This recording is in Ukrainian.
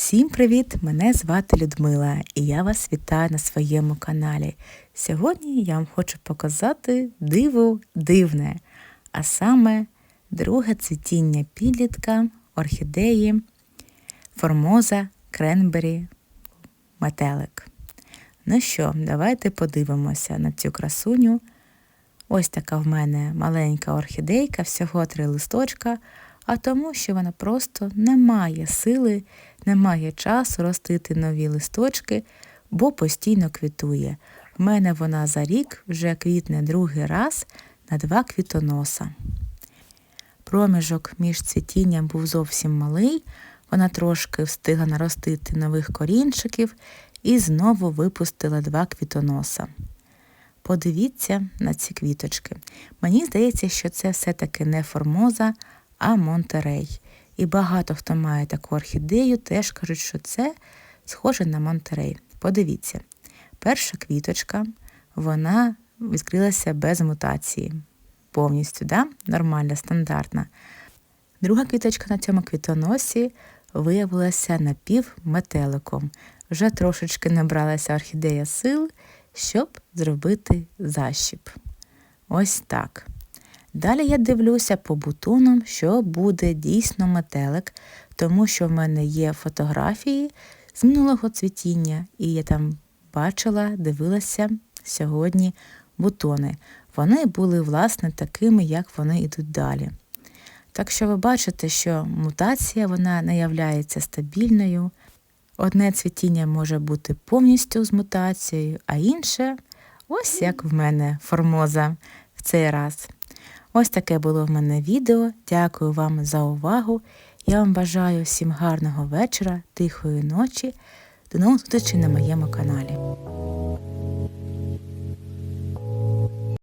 Всім привіт! Мене звати Людмила і я вас вітаю на своєму каналі. Сьогодні я вам хочу показати диво дивне, а саме друге цвітіння підлітка орхідеї Формоза Кренбері Метелик. Ну що, давайте подивимося на цю красуню. Ось така в мене маленька орхідейка, всього три листочка, а тому, що вона просто не має сили, не має часу ростити нові листочки, бо постійно квітує. В мене вона за рік вже квітне другий раз на два квітоноса. Проміжок між цвітінням був зовсім малий, вона трошки встигла наростити нових корінчиків і знову випустила два квітоноса. Подивіться на ці квіточки. Мені здається, що це все-таки не формоза, а Монтерей. І багато хто має таку орхідею, теж кажуть, що це схоже на Монтерей. Подивіться, перша квіточка, вона відкрилася без мутації. Повністю, да? нормальна, стандартна. Друга квіточка на цьому квітоносі виявилася напівметеликом. Вже трошечки набралася орхідея сил, щоб зробити защіп. Ось так. Далі я дивлюся по бутонам, що буде дійсно метелик, тому що в мене є фотографії з минулого цвітіння, і я там бачила, дивилася сьогодні бутони. Вони були, власне, такими, як вони йдуть далі. Так що ви бачите, що мутація вона не являється стабільною. Одне цвітіння може бути повністю з мутацією, а інше ось як в мене формоза в цей раз. Ось таке було в мене відео. Дякую вам за увагу. Я вам бажаю всім гарного вечора, тихої ночі. До нових зустрічей на моєму каналі.